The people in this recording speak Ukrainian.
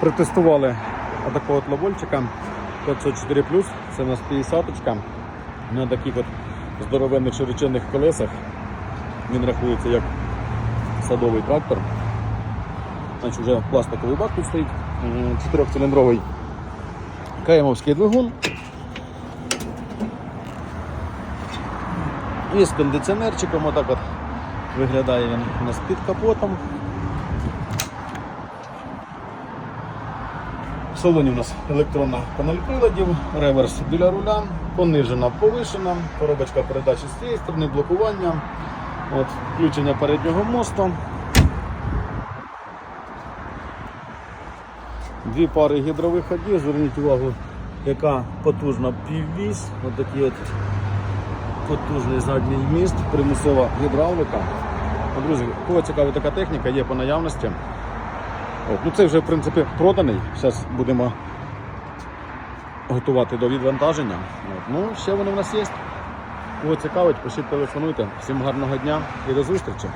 Протестували такого от лавольчика 504 це у нас 50 на таких от здоровенних широченних колесах. Він рахується як садовий трактор. Значить, вже пластиковий бак тут стоїть, чотирьохциліндровий каємовський двигун. І з кондиціонерчиком отак от виглядає він у нас під капотом. В салоні у нас електронна панель приладів, реверс біля руля, понижена, повишена, коробочка передачі з цієї сторони, блокування, от, включення переднього мосту. Дві пари гідровиходів, зверніть увагу, яка потужна піввісь, от такий от потужний задній міст, примусова гідравлика. Друзі, кого цікавить така техніка, є по наявності. От, ну Це вже в принципі проданий. Зараз будемо готувати до відвантаження. От, ну, ще вони в нас є. Кого цікавить, пишіть, телефонуйте. Всім гарного дня і до зустрічі.